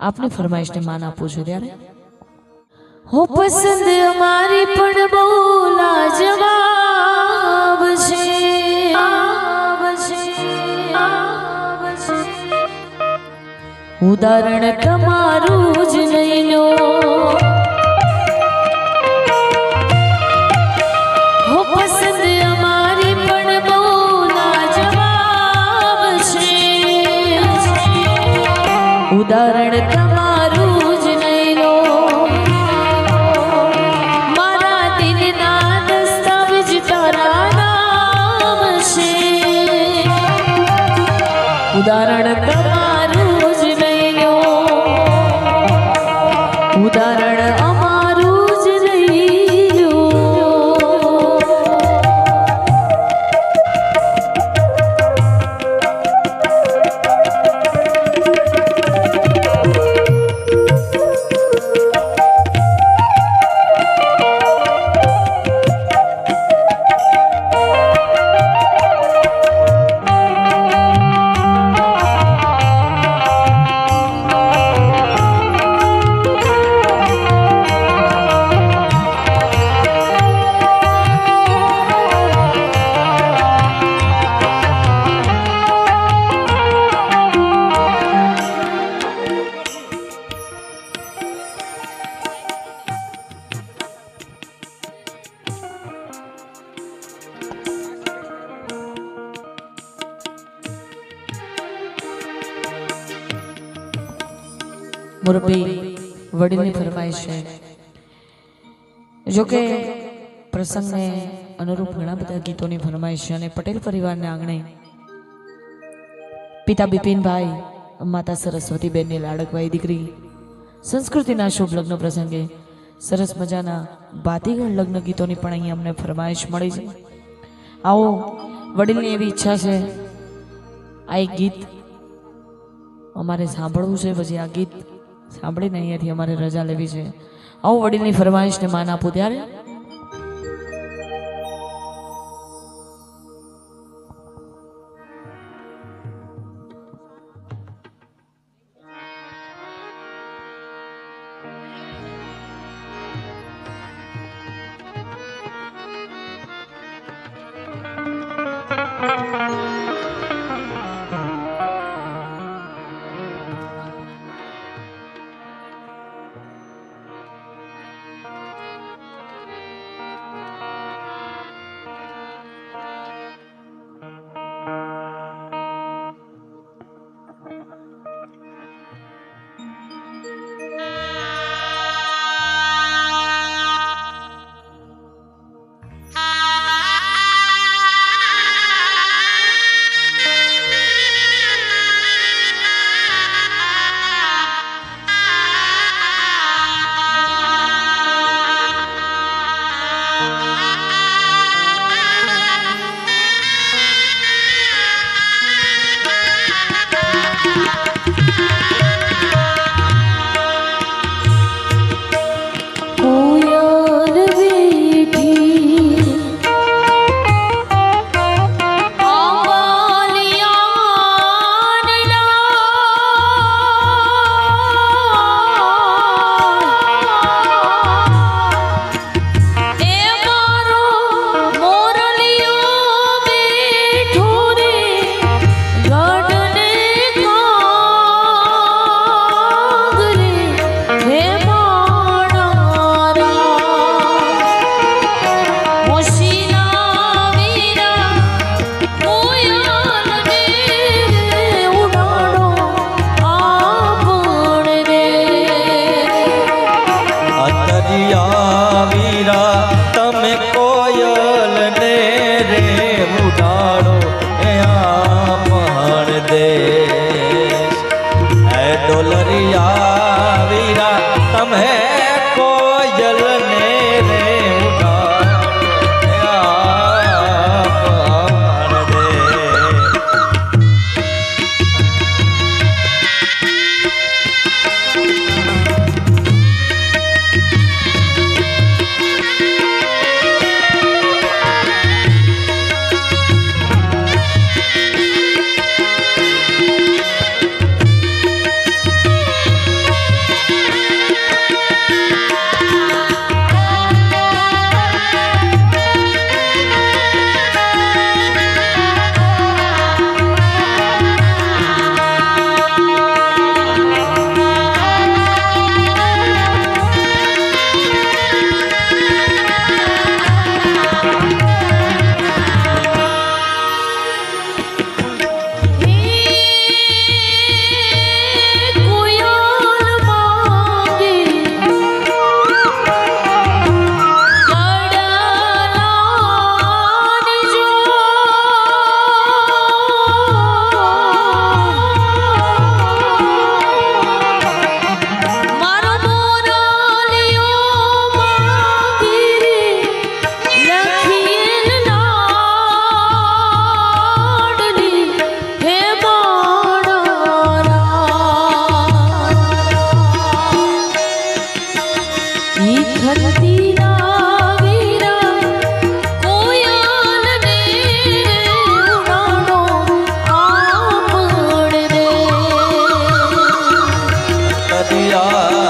આપની ફરમાઈશને માન આપું છું ત્યારે? હો પસંદ મારી પણ બહુ લાજવાબ છે. ઉદાહરણ તમારું જ નહીં લો. ઉદાહરણ તમારું જ નહીં લો. મારા દિલના દસ્તાવેજ તારા નામ છે. ઉદાહરણ તમારું જ નહીં લો. ઉદાહરણ વડીલની ફરમાઈશ છે. જોકે પ્રસંગને અનુરૂપ ઘણા બધા ગીતોની ફરમાઈશ છે અને પટેલ પરિવારના આંગણે પિતા બિપિનભાઈ, માતા સરસ્વતીબેનની લાડકવાઈ દીકરી, સંસ્કૃતિના શુભ લગ્ન પ્રસંગે સરસ મજાના બાતીગળ લગ્ન ગીતોની પણ અહીં અમને ફરમાઈશ મળી છે. આવો, વડીલની એવી ઈચ્છા છે, આ એક ગીત અમારે સાંભળવું છે, પછી આ ગીત સાંભળીને અહીંયાથી અમારે રજા લેવી છે. આવું વડીલની ફરમાઈશને માન આપું ત્યારે जा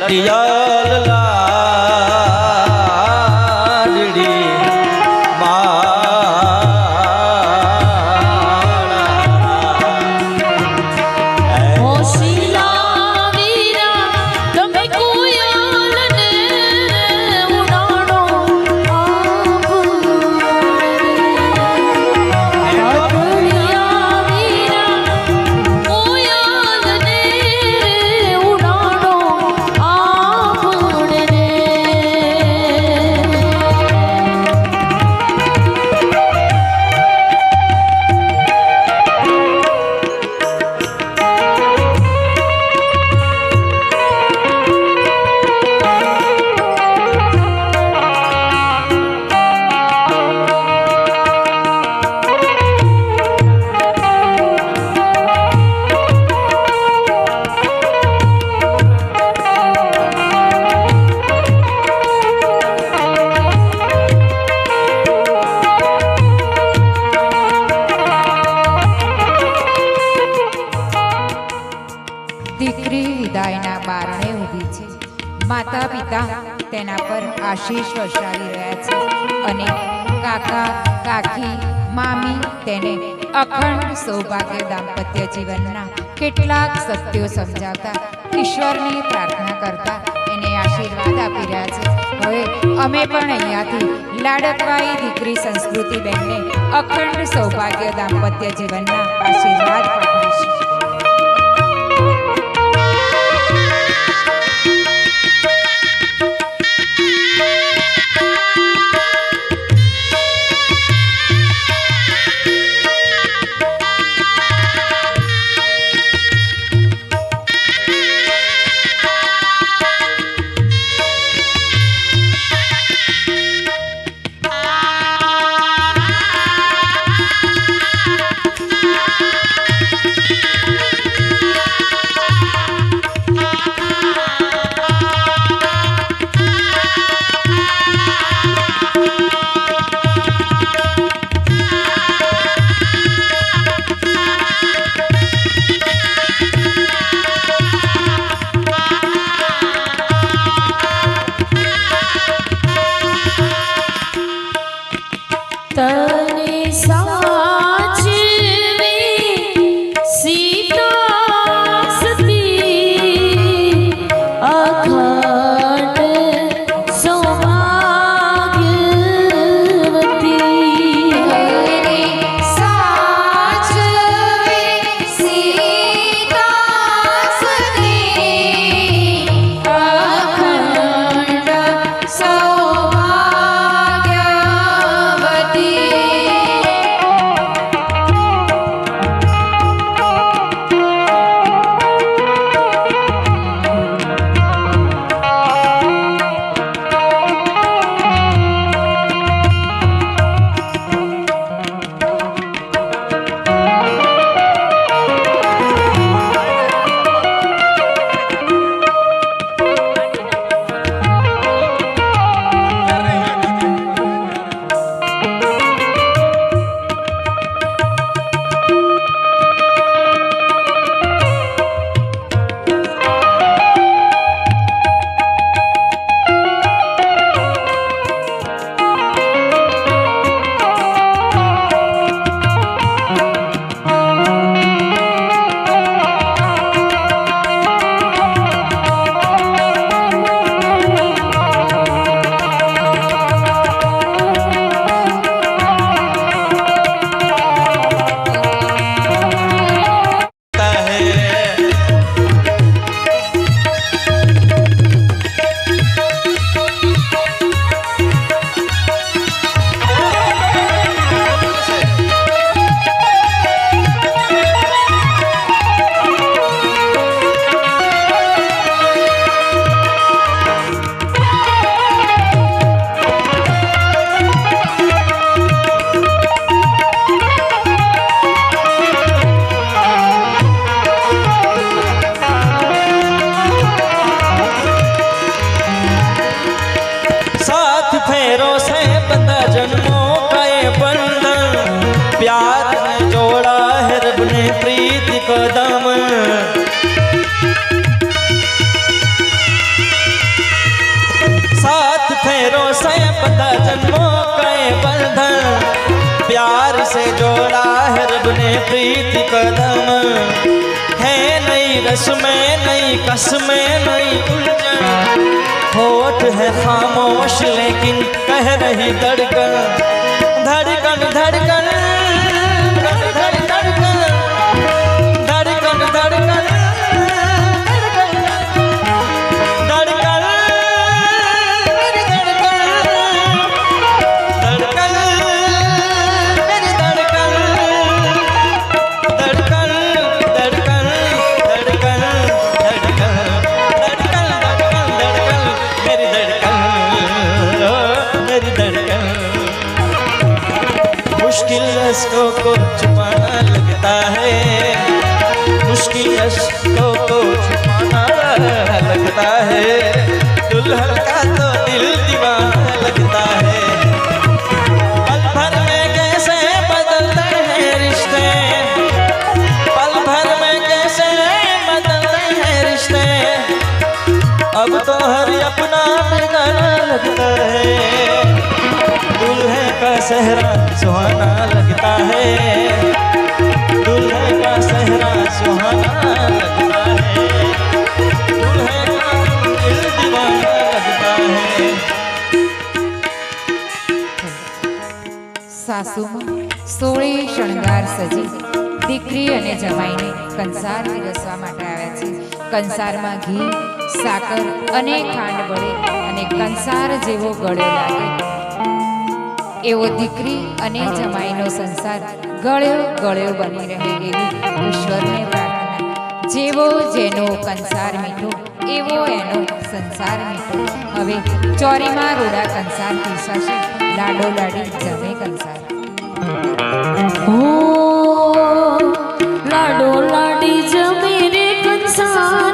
लड़िया વિદાયના બારણે ઊભી છે. માતા પિતા તેના પર આશીષ વર્ષાવી રહ્યા છે અને કાકા, કાકી, મામી તેને અખંડ સૌભાગ્ય દાંપત્ય જીવનના કેટલાક સત્યો સમજાવતા, ઈશ્વરને પ્રાર્થના કરતા એને આશીર્વાદ આપી રહ્યા છે. હવે અમે પણ અહીંયાથી લાડકવાઈ દીકરી સંસ્કૃતિ સંસ્કૃતિબેનને અખંડ સૌભાગ્ય દાંપત્ય જીવનના આશીર્વાદ tới से जोड़ा है रब ने प्रीत कदम है नई रस्में नई कसमें नई उलझन होठ है खामोश लेकिन कह रही धड़कन धड़कन धड़कन सहरा सुहाना लगता है। दूल्हे का सहरा सुहाना लगता है। दूल्हे का दिल दीवाना लगता है। સાસુમાં સોળે શણગાર સજી દીકરી અને જમાઈને કંસાર પીરસવા માટે આવ્યા છે. કંસારમાં ઘી, સાકર અને ખાંડ વડે અને કંસાર જેવો ગળો લાગે. એવો દીકરી અને જમાઈનો સંસાર ગળ્યો ગળ્યો બની રહે એવી ઈશ્વરને પ્રાર્થના. જેવો જેનો કંસાર મીઠો, એવો એનો સંસાર મીઠો. હવે ચોરીમાં રોડા કંસાર પીસાશે લાડો લાડી જમે કંસાર. લાડો લાડી જમે રે કંસાર.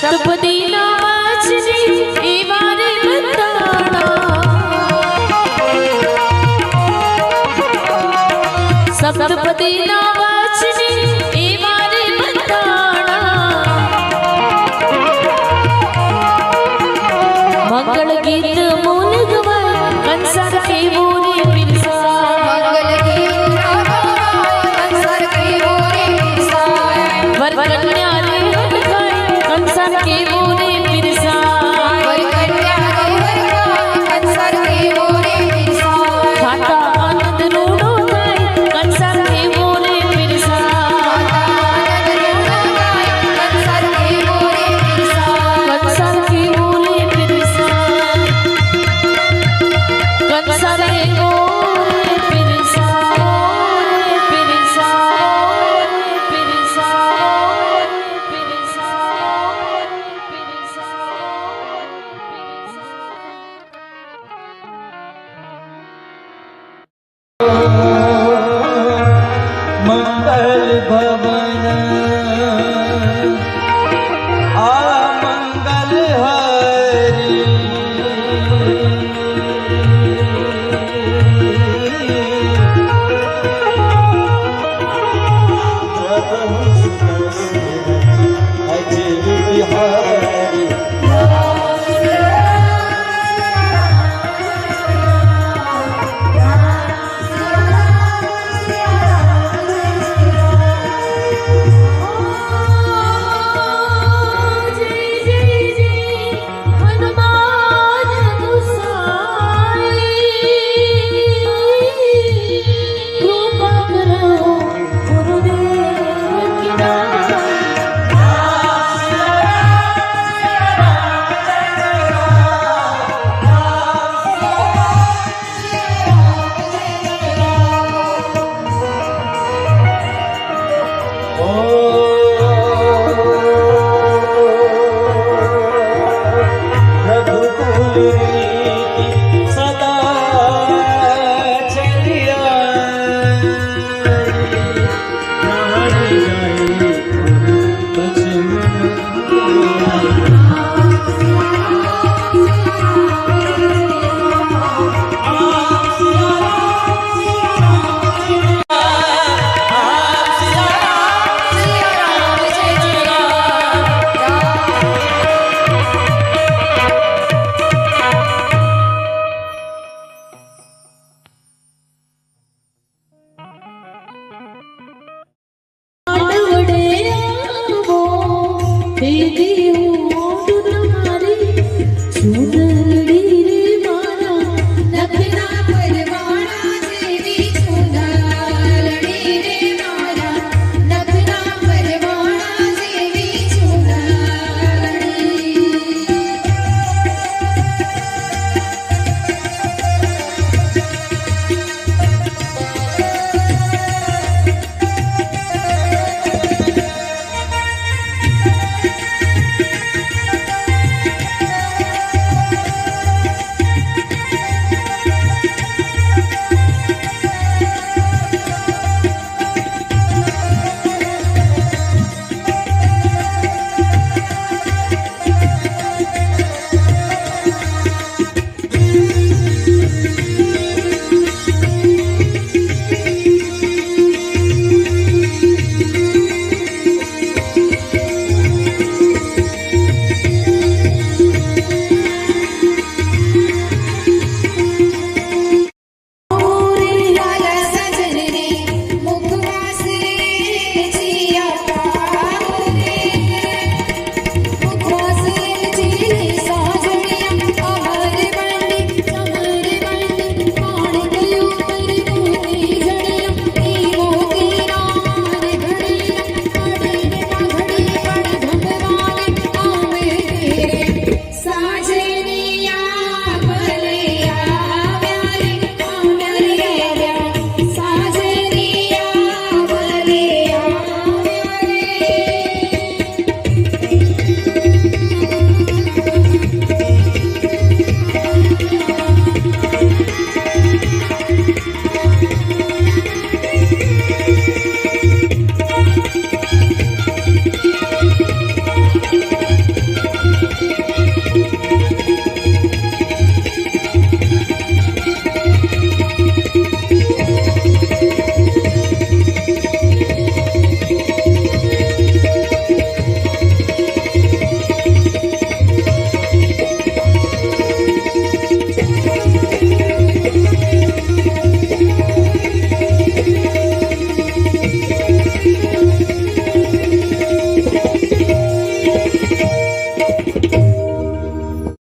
सप्तपदी